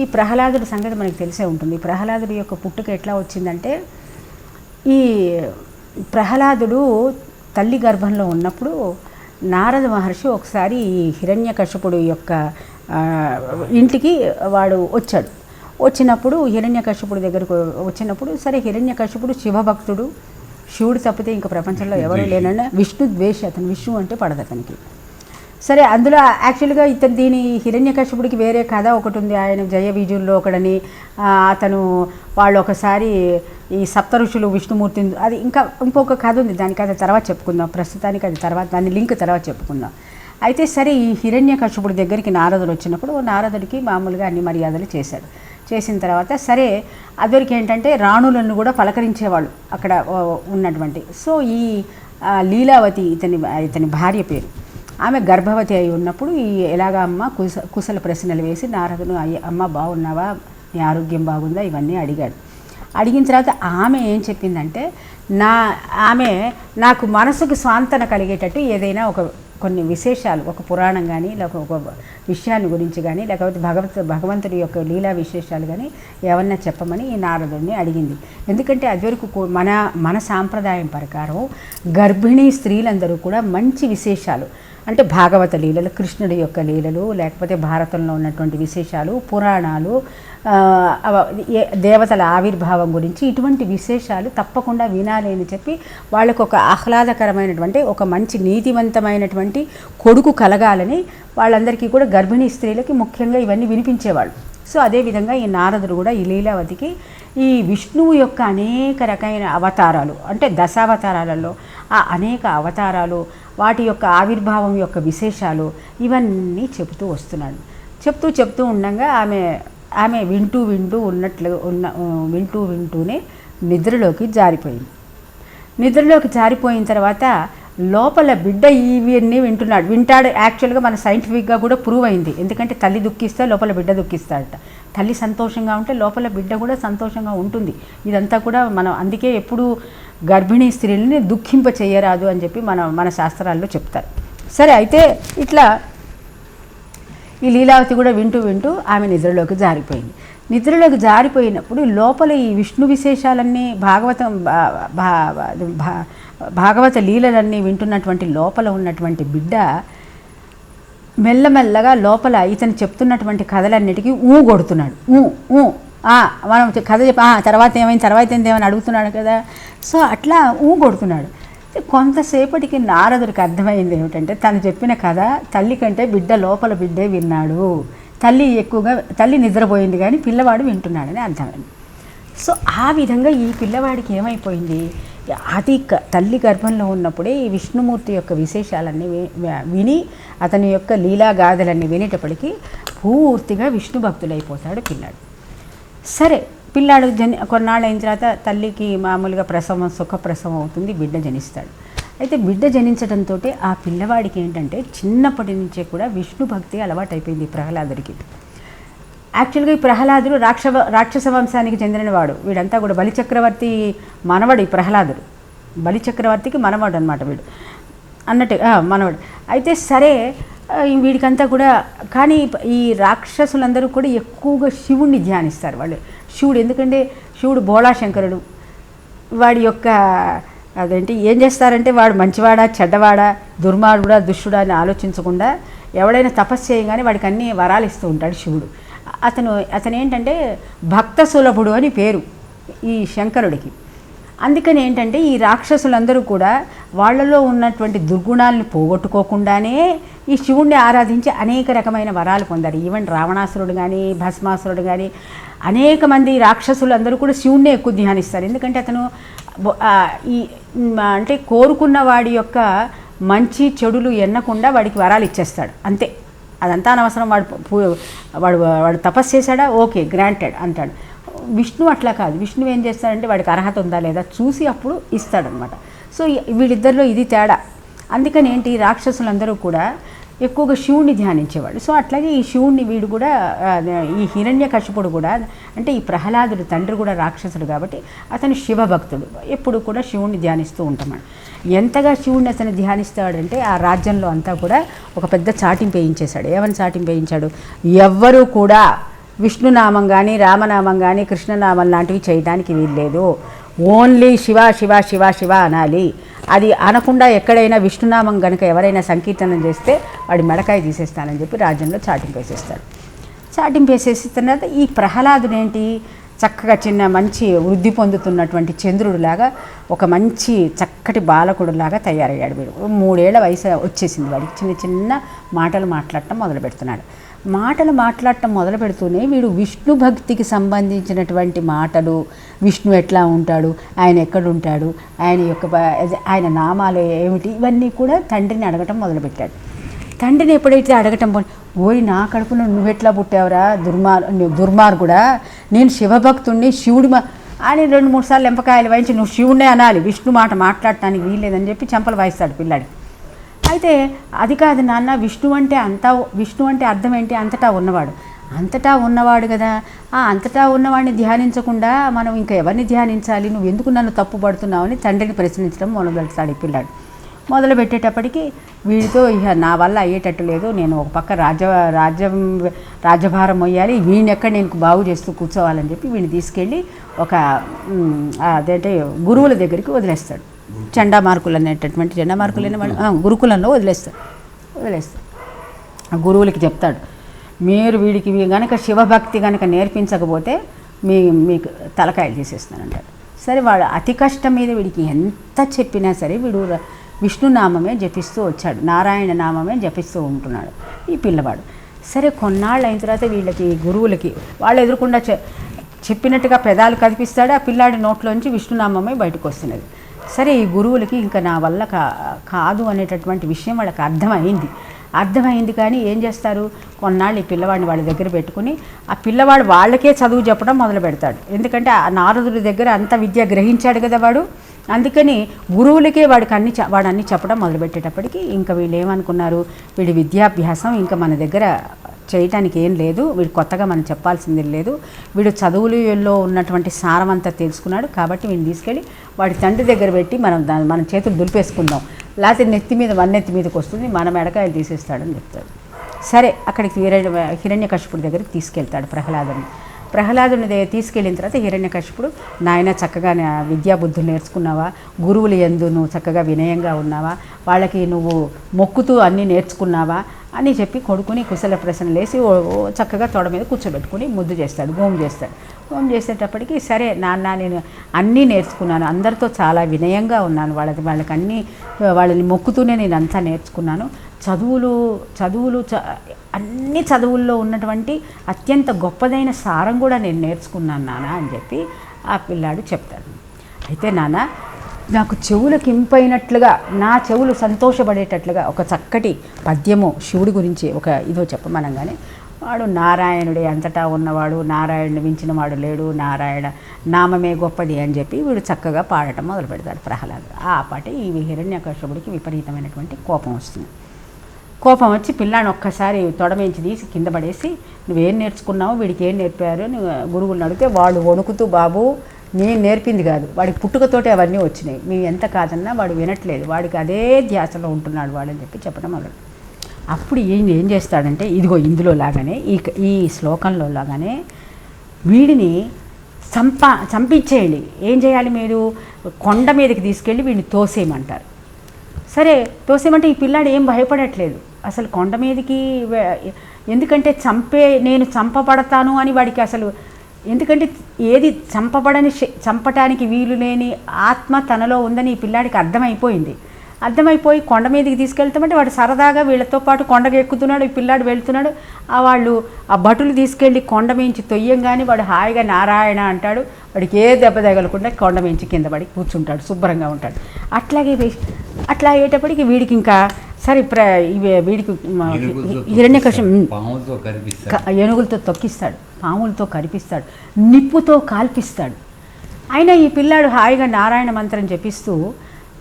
ఈ ప్రహ్లాదుడి సంగతి మనకు తెలిసే ఉంటుంది. ప్రహ్లాదుడి యొక్క పుట్టుక ఎట్లా వచ్చిందంటే ఈ ప్రహ్లాదుడు తల్లి గర్భంలో ఉన్నప్పుడు నారద మహర్షి ఒకసారి ఈ హిరణ్యకశపుడు యొక్క ఇంటికి వాడు వచ్చాడు. వచ్చినప్పుడు హిరణ్యకశపుడు దగ్గరకు వచ్చినప్పుడు సరే హిరణ్యకశపుడు శివభక్తుడు శివుడు తప్పితే ఇంకా ప్రపంచంలో ఎవరు లేనన్న విష్ణు ద్వేషి. అతను విష్ణు అంటే పడదు అతనికి. సరే అందులో యాక్చువల్గా ఇతను దీని హిరణ్యకశపుడికి వేరే కథ ఒకటి ఉంది. ఆయన జయ విజుల్లో ఒకడని అతను వాళ్ళు ఒకసారి ఈ సప్త ఋషులు విష్ణుమూర్తిని అది ఇంకా ఇంకొక కథ ఉంది. దానికి అది తర్వాత చెప్పుకుందాం. ప్రస్తుతానికి అది తర్వాత దాని లింక్ తర్వాత చెప్పుకుందాం. అయితే సరే ఈ హిరణ్యకశపుడి దగ్గరికి నారదుడు వచ్చినప్పుడు నారదుడికి మామూలుగా అన్ని మర్యాదలు చేశాడు. చేసిన తర్వాత సరే అదొరికి ఏంటంటే రాణులను కూడా పలకరించేవాళ్ళు అక్కడ ఉన్నటువంటి. సో ఈ లీలావతి ఇతని ఇతని భార్య పేరు. ఆమె గర్భవతి అయి ఉన్నప్పుడు ఈ ఎలాగా అమ్మ కుశ కుశల ప్రశ్నలు వేసి నారదును అయ్య అమ్మ బాగున్నావా? నీ ఆరోగ్యం బాగుందా? ఇవన్నీ అడిగాడు. అడిగిన తర్వాత ఆమె ఏం చెప్పిందంటే నా ఆమె నాకు మనసుకు స్వాంతన కలిగేటట్టు ఏదైనా ఒక కొన్ని విశేషాలు ఒక పురాణం కానీ లేక ఒక విషయాన్ని గురించి కానీ లేకపోతే భగవత్ భగవంతుడి యొక్క లీలా విశేషాలు కానీ ఏమన్నా చెప్పమని ఈ నారదుడిని అడిగింది. ఎందుకంటే అదివరకు మన మన సాంప్రదాయం ప్రకారం గర్భిణీ స్త్రీలందరూ కూడా మంచి విశేషాలు. అంటే భాగవత లీలలు కృష్ణుడి యొక్క లీలలు లేకపోతే భారతంలో ఉన్నటువంటి విశేషాలు పురాణాలు దేవతల ఆవిర్భావం గురించి ఇటువంటి విశేషాలు తప్పకుండా వినాలి అని చెప్పి వాళ్ళకు ఒక ఆహ్లాదకరమైనటువంటి ఒక మంచి నీతివంతమైనటువంటి కొడుకు కలగాలని వాళ్ళందరికీ కూడా గర్భిణీ స్త్రీలకి ముఖ్యంగా ఇవన్నీ వినిపించేవాళ్ళు. సో అదేవిధంగా ఈ నారదుడు కూడా ఈ లీలావతికి ఈ విష్ణువు యొక్క అనేక రకమైన అవతారాలు అంటే దశావతారాలలో ఆ అనేక అవతారాలు వాటి యొక్క ఆవిర్భావం యొక్క విశేషాలు ఇవన్నీ చెబుతూ వస్తున్నాడు. చెప్తూ చెప్తూ ఉండగా ఆమె ఆమె వింటూ వింటూ ఉన్నట్లు ఉన్న వింటూ వింటూనే నిద్రలోకి జారిపోయింది. నిద్రలోకి జారిపోయిన తర్వాత లోపల బిడ్డ ఇవన్నీ వింటున్నాడు. వింటాడు. యాక్చువల్గా మన సైంటిఫిక్గా కూడా ప్రూవ్ అయింది. ఎందుకంటే తల్లి దుఃఖిస్తే లోపల బిడ్డ దుఃఖిస్తాడట. తల్లి సంతోషంగా ఉంటే లోపల బిడ్డ కూడా సంతోషంగా ఉంటుంది. ఇదంతా కూడా మనం అందుకే ఎప్పుడు గర్భిణీ స్త్రీలని దుఃఖింప చేయరాదు అని చెప్పి మన మన శాస్త్రాల్లో చెప్తారు. సరే అయితే ఇట్లా ఈ లీలావతి కూడా వింటూ వింటూ ఆమె నిద్రలోకి జారిపోయింది. నిద్రలోకి జారిపోయినప్పుడు లోపల ఈ విష్ణు విశేషాలన్నీ భాగవతం భా- భా- భాగవత లీలలన్నీ వింటున్నటువంటి లోపల ఉన్నటువంటి బిడ్డ మెల్లమెల్లగా లోపల ఇతను చెప్తున్నటువంటి కథలన్నిటికీ ఊ కొడుతున్నాడు. ఊ ఊ మనం కథ చెప్పి తర్వాత ఏమైంది తర్వాత ఏంది ఏమని అడుగుతున్నాడు కదా. సో అట్లా ఊ కొడుతున్నాడు. కొంతసేపటికి నారదుడికి అర్థమైంది ఏమిటంటే తను చెప్పిన కథ తల్లి కంటే బిడ్డ లోపల బిడ్డే విన్నాడు. తల్లి ఎక్కువగా తల్లి నిద్రపోయింది కానీ పిల్లవాడు వింటున్నాడని అర్థమైంది సో ఆ విధంగా ఈ పిల్లవాడికి ఏమైపోయింది? అతి తల్లి గర్భంలో ఉన్నప్పుడే ఈ విష్ణుమూర్తి యొక్క విశేషాలన్నీ వి- విని అతని యొక్క లీలాగాథలన్నీ వినేటప్పటికీ పూర్తిగా విష్ణు భక్తుడైపోతాడు పిల్లాడు. సరే పిల్లాడు జని కొన్నాళ్ళు అయిన తర్వాత తల్లికి మామూలుగా ప్రసవం సుఖ ప్రసవం అవుతుంది బిడ్డ జనిస్తాడు. అయితే బిడ్డ జనించడంతో ఆ పిల్లవాడికి ఏంటంటే చిన్నప్పటి నుంచే కూడా విష్ణు భక్తి అలవాటైపోయింది అయిపోయింది ప్రహ్లాదుడికి. యాక్చువల్గా ఈ ప్రహ్లాదుడు రాక్ష రాక్షస వంశానికి చెందినవాడు. వీడంతా కూడా బలిచక్రవర్తి మనవడు ఈ ప్రహ్లాదుడు. బలిచక్రవర్తికి మనవడు అనమాట వీడు. అన్నట్టు మనవాడు మనవడు. అయితే సరే వీడికంతా కూడా కానీ ఈ రాక్షసులందరూ కూడా ఎక్కువగా శివుణ్ణి ధ్యానిస్తారు వాళ్ళు. శివుడు ఎందుకంటే శివుడు బోళాశంకరుడు. వాడి యొక్క అదేంటి ఏం చేస్తారంటే వాడు మంచివాడా చెడ్డవాడా దుర్మార్గుడా దుష్టుడా అని ఆలోచించకుండా ఎవడైనా తపస్సు చేయగానే వాడికి అన్ని వరాలు ఇస్తూ ఉంటాడు శివుడు. అతను అతను ఏంటంటే భక్త సులభుడు అని పేరు ఈ శంకరుడికి. అందుకని ఏంటంటే ఈ రాక్షసులందరూ కూడా వాళ్ళలో ఉన్నటువంటి దుర్గుణాలను పోగొట్టుకోకుండానే ఈ శివుణ్ణి ఆరాధించి అనేక రకమైన వరాలు పొందారు. ఈవెన్ రావణాసురుడు కానీ భస్మాసురుడు కానీ అనేక మంది రాక్షసులందరూ కూడా శివుణ్ణి ఎక్కువ ధ్యానిస్తారు. ఎందుకంటే అతను ఈ అంటే కోరుకున్న వాడి యొక్క మంచి చెడులు ఎన్నకుండా వాడికి వరాలు ఇచ్చేస్తాడు. అంతే. అదంతా అనవసరం. వాడు వాడు వాడు తపస్సు చేశాడా? ఓకే గ్రాంటెడ్ అంటాడు. విష్ణు అట్లా కాదు. విష్ణు ఏం చేస్తాడంటే వాడికి అర్హత ఉందా లేదా చూసి అప్పుడు ఇస్తాడనమాట. సో వీళ్ళిద్దరిలో ఇది తేడా. అందుకని ఏంటి? రాక్షసులందరూ కూడా ఎక్కువగా శివుణ్ణి ధ్యానించేవాడు సో అట్లాగే ఈ శివుణ్ణి వీడు కూడా ఈ హిరణ్య కశిపుడు కూడా అంటే ఈ ప్రహ్లాదుడు తండ్రి కూడా రాక్షసుడు కాబట్టి అతను శివభక్తుడు. ఎప్పుడు కూడా శివుణ్ణి ధ్యానిస్తూ ఉంటాడు ఎంతగా శివుణ్ణి అతను ధ్యానిస్తాడంటే ఆ రాజ్యంలో అంతా కూడా ఒక పెద్ద చాటింపు వేయించేశాడు. ఏమని చాటింపు వేయించాడు? ఎవ్వరూ కూడా విష్ణునామం కానీ రామనామం కానీ కృష్ణనామం లాంటివి చేయడానికి వీల్లేదు. ఓన్లీ శివ శివ శివ శివ అనాలి. అది అనకుండా ఎక్కడైనా విష్ణునామం కనుక ఎవరైనా సంకీర్తనం చేస్తే వాడి మెడకాయ తీసేస్తానని చెప్పి రాజ్యంలో చాటింపు వేసేస్తాడు చాటింపు వేసేసిన తర్వాత ఈ ప్రహ్లాదుడు ఏంటి చక్కగా చిన్న మంచి వృద్ధి పొందుతున్నటువంటి చంద్రుడిలాగా ఒక మంచి చక్కటి బాలకుడులాగా తయారయ్యాడు వీడు. మూడేళ్ళ వయసు వచ్చేసింది వాడికి. చిన్న చిన్న మాటలు మాట్లాడటం మొదలు పెడుతున్నాడు మాటలు మాట్లాడటం మొదలు పెడుతూనే వీడు విష్ణు భక్తికి సంబంధించినటువంటి మాటలు విష్ణు ఎట్లా ఉంటాడు ఆయన ఎక్కడుంటాడు ఆయన యొక్క ఆయన నామాలు ఏమిటి ఇవన్నీ కూడా తండ్రిని అడగటం మొదలుపెట్టాడు తండ్రిని ఎప్పుడైతే అడగటం పో- ఓయ్ నా కడుపులో నువ్వెట్లా పుట్టావురా దుర్మార్ దుర్మార్గుడా నేను శివభక్తుణ్ణి శివుడి మా అని రెండు మూడు సార్లు ఎంపకాయలు వాయించి నువ్వు శివుడే అనాలి విష్ణు మాట మాట్లాడటానికి వీల్లేదని చెప్పి చెంపలు వాయిస్తాడు పిల్లాడి అయితే అది కాదు నాన్న విష్ణు అంటే అంతా విష్ణు అంటే అర్థం ఏంటి? అంతటా ఉన్నవాడు. అంతటా ఉన్నవాడు కదా. ఆ అంతటా ఉన్నవాడిని ధ్యానించకుండా మనం ఇంకా ఎవరిని ధ్యానించాలి? నువ్వు ఎందుకు నన్ను తప్పు పడుతున్నావు అని తండ్రిని ప్రశ్నించడం మొదలుపెడతాడు ఈ పిల్లాడు. మొదలు పెట్టేటప్పటికి వీడితో ఇక నా వల్ల అయ్యేటట్టు లేదు. నేను ఒక పక్క రాజ్య రాజ్యం రాజ్యభారం మొయ్యాలి వీడిని ఎక్కడ నేను బాగు చేస్తూ కూర్చోవాలని చెప్పి వీడిని తీసుకెళ్ళి ఒక మ్, అదేంటే గురువుల దగ్గరికి వదిలేస్తాడు. చండా మార్కులు అనేటటువంటి చండా గురుకులంలో వదిలేస్తారు. వదిలేస్తారు. ఆ గురువులకి చెప్తాడు. మీరు వీడికి కనుక శివభక్తి కనుక నేర్పించకపోతే మీ మీకు తలకాయలు తీసేస్తానంటాడు. సరే వాడు అతి కష్టం మీద వీడికి ఎంత చెప్పినా సరే వీడు విష్ణునామమే జపిస్తూ వచ్చాడు. నారాయణ నామమే జపిస్తూ ఉంటున్నాడు ఈ పిల్లవాడు. సరే కొన్నాళ్ళు అయిన తర్వాత వీళ్ళకి గురువులకి వాళ్ళు ఎదురుకుండా చె చెప్పినట్టుగా పెదాలు కదిపిస్తాడు. ఆ పిల్లాడి నోట్లోంచి విష్ణునామమే బయటకు వస్తున్నది. సరే ఈ గురువులకి ఇంకా నా వల్ల కా కాదు అనేటటువంటి విషయం వాళ్ళకి అర్థమైంది. అర్థమైంది కానీ ఏం చేస్తారు? కొన్నాళ్ళు ఈ పిల్లవాడిని వాళ్ళ దగ్గర పెట్టుకుని ఆ పిల్లవాడు వాళ్ళకే చదువు చెప్పడం మొదలు పెడతాడు. ఎందుకంటే ఆ నారదుడి దగ్గర అంత విద్య గ్రహించాడు కదా వాడు. అందుకని గురువులకే వాడికి అన్ని వాడు అన్ని చెప్పడం మొదలుపెట్టేటప్పటికి ఇంకా వీళ్ళు ఏమనుకున్నారు? వీడి విద్యాభ్యాసం ఇంకా మన దగ్గర చేయటానికి ఏం లేదు. వీడు కొత్తగా మనం చెప్పాల్సింది లేదు. వీడు చదువులలో ఉన్నటువంటి సారం అంతా తెలుసుకున్నాడు కాబట్టి వీడిని తీసుకెళ్ళి వాడి తండ్రి దగ్గర పెట్టి మనం దాన్ని మన చేతులు దులిపేసుకుందాం. లేకపోతే నెత్తి మీద వన్నెత్తి మీదకి వస్తుంది. మన మెడకాయలు తీసేస్తాడని చెప్తాడు. సరే అక్కడికి హిరణ్య హిరణ్యకశిపుడి దగ్గరికి తీసుకెళ్తాడు ప్రహ్లాదని. ప్రహ్లాదుని దగ్గర తీసుకెళ్ళిన తర్వాత హిరణ్యకశిపుడు నాయన చక్కగా విద్యాబుద్ధులు నేర్చుకున్నావా? గురువులు ఎందు నువ్వు చక్కగా వినయంగా ఉన్నావా? వాళ్ళకి నువ్వు మొక్కుతూ అన్నీ నేర్చుకున్నావా? అని చెప్పి కొడుకుని కుశల ప్రశ్నలు వేసి ఓ చక్కగా తొడ మీద కూర్చోబెట్టుకుని ముద్దు చేస్తాడు హోమ్ చేస్తాడు. హోమ్ చేసేటప్పటికి సరే నాన్న నేను అన్నీ నేర్చుకున్నాను అందరితో చాలా వినయంగా ఉన్నాను వాళ్ళకి వాళ్ళకి అన్నీ వాళ్ళని మొక్కుతూనే నేను అంతా నేర్చుకున్నాను చదువులు చదువులు చ అన్ని చదువుల్లో ఉన్నటువంటి అత్యంత గొప్పదైన సారం కూడా నేను నేర్చుకున్నాను నాన్న అని చెప్పి ఆ పిల్లాడు చెప్తాడు. అయితే నాన్న నాకు చెవులకు ఇంపైనట్లుగా నా చెవులు సంతోషపడేటట్లుగా ఒక చక్కటి పద్యము శివుడి గురించి ఒక ఇదో చెప్పమనగానే వాడు నారాయణుడే అంతటా ఉన్నవాడు నారాయణుని మించిన వాడు లేడు నారాయణ నామమే గొప్పది అని చెప్పి వీడు చక్కగా పాడటం మొదలు పెడతాడు ప్రహ్లాదు. ఆ పాట ఈ హిరణ్యకశపుడికి విపరీతమైనటువంటి కోపం వస్తుంది. కోపం వచ్చి పిల్లాన్ని ఒక్కసారి తొడమించి తీసి కింద పడేసి నువ్వేం నేర్చుకున్నావు వీడికి ఏం నేర్పారు అని గురువులను అడిగితే వాళ్ళు వణుకుతూ బాబు నేను నేర్పింది కాదు. వాడికి పుట్టుకతోటి అవన్నీ వచ్చినాయి. మేము ఎంత కాదన్నా వాడు వినట్లేదు. వాడికి అదే ధ్యాసలో ఉంటున్నాడు వాడు అని చెప్పి చెప్పడం మొదలు. అప్పుడు ఏం ఏం చేస్తాడంటే ఇదిగో ఇందులో లాగానే ఈ ఈ శ్లోకంలో లాగానే వీడిని చంప చంపించేయండి. ఏం చేయాలి మీరు? కొండ మీదకి తీసుకెళ్ళి వీడిని తోసేయమంటారు. సరే తోసేయమంటే ఈ పిల్లాడు ఏం భయపడట్లేదు. అసలు కొండ మీదకి ఎందుకంటే చంపే నేను చంపబడతాను అని వాడికి అసలు ఎందుకంటే ఏది చంపబడని చంపటానికి వీలు లేని ఆత్మ తనలో ఉందని ఈ పిల్లాడికి అర్థమైపోయింది. అర్థమైపోయి కొండ మీదకి తీసుకెళ్తామంటే వాడు సరదాగా వీళ్ళతో పాటు కొండకు ఎక్కుతున్నాడు ఈ పిల్లాడు వెళ్తున్నాడు. ఆ వాళ్ళు ఆ భటులు తీసుకెళ్ళి కొండ మించి తొయ్యంగానే వాడు హాయిగా నారాయణ అంటాడు. వాడికి ఏ దెబ్బ తగలకుండా కొండ మించి కింద పడి కూర్చుంటాడు శుభ్రంగా ఉంటాడు. అట్లాగే అట్లా అయ్యేటప్పటికి వీడికి ఇంకా సరే ప్ర ఇవి వీడికి హిరణ్యకశం ఏనుగులతో తొక్కిస్తాడు. పాములతో కరిపిస్తాడు. నిప్పుతో కాల్పిస్తాడు. అయినా ఈ పిల్లాడు హాయిగా నారాయణ మంత్రం జపిస్తూ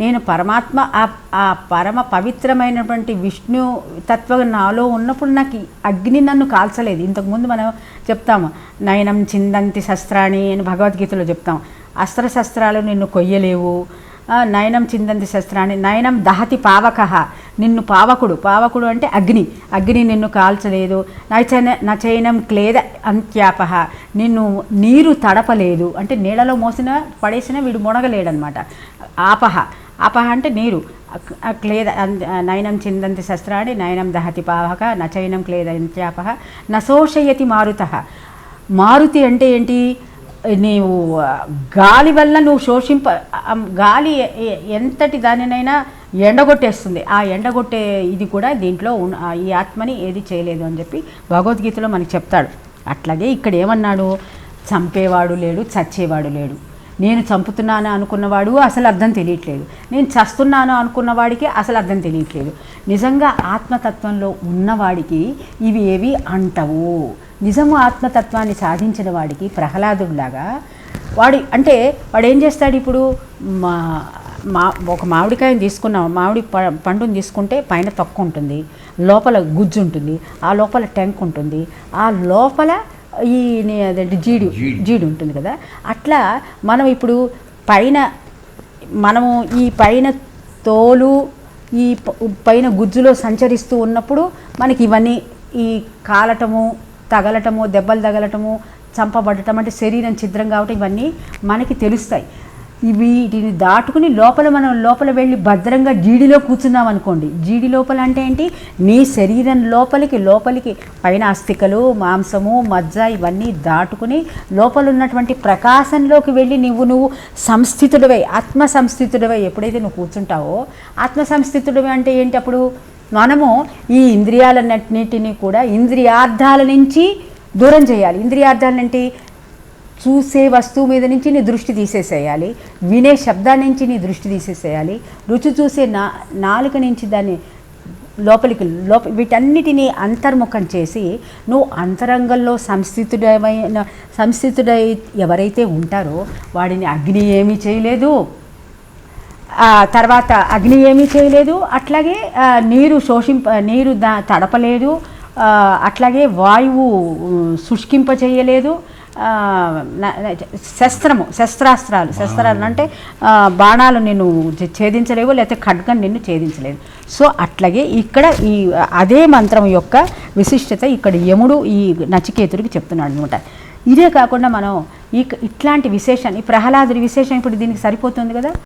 నేను పరమాత్మ ఆ పరమ పవిత్రమైనటువంటి విష్ణు తత్వం నాలో ఉన్నప్పుడు నాకు అగ్ని నన్ను కాల్చలేదు. ఇంతకుముందు మనం చెప్తాము నయనం చిందంతి శస్త్రాణి అని భగవద్గీతలో చెప్తాం. అస్త్ర శస్త్రాలు నిన్ను కొయ్యలేవు. నయనం చిందంతి శస్త్రాన్ని నయనం దహతి పావక. నిన్ను పావకుడు పావకుడు అంటే అగ్ని. అగ్ని నిన్ను కాల్చలేదు నచన నచైనం క్లేద అంత్యాపహ. నిన్ను నీరు తడపలేదు. అంటే నీళ్ళలో మోసిన పడేసిన వీడు మునగలేడనమాట. ఆపహ. ఆపహ అంటే నీరు. క్లేద అన్- నయనం చిందంతి శస్త్రాన్ని నయనం దహతి పావక నచైనం క్లేద అంత్యాపహ నశోషయతి మారుత. మారుతి అంటే ఏంటి? నీవు గాలి వల్ల నువ్వు శోషింప గాలి ఎంతటి దానినైనా ఎండగొట్టేస్తుంది. ఆ ఎండగొట్టే ఇది కూడా దీంట్లో ఈ ఆత్మని ఏది చేయలేదు అని చెప్పి భగవద్గీతలో మనకి చెప్తాడు. అట్లాగే ఇక్కడ ఏమన్నాడు? చంపేవాడు లేడు చచ్చేవాడు లేడు. నేను చంపుతున్నాను అనుకున్నవాడు అసలు అర్థం తెలియట్లేదు. నేను చస్తున్నాను అనుకున్నవాడికి అసలు అర్థం తెలియట్లేదు. నిజంగా ఆత్మతత్వంలో ఉన్నవాడికి ఇవి ఏవి అంటవు. నిజము ఆత్మతత్వాన్ని సాధించిన వాడికి ప్రహ్లాదుడిలాగా వాడు అంటే వాడు ఏం చేస్తాడు ఇప్పుడు? మా ఒక మామిడికాయని తీసుకున్నాం మామిడి ప- పండుని తీసుకుంటే పైన తొక్క ఉంటుంది. లోపల గుజ్జు ఉంటుంది. ఆ లోపల టెంక్ ఉంటుంది. ఆ లోపల ఈ అదేంటి జీడి జీడి. ఉంటుంది కదా. అట్లా మనం ఇప్పుడు పైన మనము ఈ పైన తోలు ఈ పైన గుజ్జులో సంచరిస్తూ ఉన్నప్పుడు మనకి ఇవన్నీ ఈ కాలటము తగలటము దెబ్బలు తగలటము చంపబడటం అంటే శరీరం ఛిద్రం కావటం ఇవన్నీ మనకి తెలుస్తాయి. వీటిని దాటుకుని లోపల మనం లోపల వెళ్ళి భద్రంగా జీడిలో కూర్చున్నాం అనుకోండి. జీడి లోపల అంటే ఏంటి? నీ శరీరం లోపలికి లోపలికి పైన అస్థికలు మాంసము మజ్జ ఇవన్నీ దాటుకుని లోపల ఉన్నటువంటి ప్రకాశంలోకి వెళ్ళి నువ్వు నువ్వు సంస్థితుడివై ఆత్మ సంస్థితుడివై ఎప్పుడైతే నువ్వు కూర్చుంటావో ఆత్మ సంస్థితుడివై అంటే ఏంటి అప్పుడు? మనము ఈ ఇంద్రియాలన్నిటిని కూడా ఇంద్రియార్థాల నుంచి దూరం చేయాలి. ఇంద్రియార్థాలంటే చూసే వస్తువు మీద నుంచి నీ దృష్టి తీసేసేయాలి. వినే శబ్దాన్ని నుంచి నీ దృష్టి తీసేసేయాలి. రుచి చూసే నా నాలుక నుంచి దాన్ని లోపలికి లోప వీటన్నిటినీ అంతర్ముఖం చేసి నువ్వు అంతరంగంలో సంస్థితుడమైన సంస్థితుడై ఎవరైతే ఉంటారో వాడిని అగ్ని ఏమీ చేయలేదు. తర్వాత అగ్ని ఏమీ చేయలేదు. అట్లాగే నీరు శోషింప నీరు దా తడపలేదు. అట్లాగే వాయువు శుష్కింప చేయలేదు శస్త్రము శస్త్రాస్త్రాలు శస్త్రాలు అంటే బాణాలు నిన్ను ఛేదించలేవు లేకపోతే ఖడ్గం నిన్ను ఛేదించలేదు. సో అట్లాగే ఇక్కడ ఈ అదే మంత్రం యొక్క విశిష్టత ఇక్కడ యముడు ఈ నచికేతుడికి చెప్తున్నాడు అనమాట ఇదే కాకుండా మనం ఈ ఇట్లాంటి విశేషాన్ని ఈ ప్రహ్లాదుడి విశేషం ఇప్పుడు దీనికి సరిపోతుంది కదా?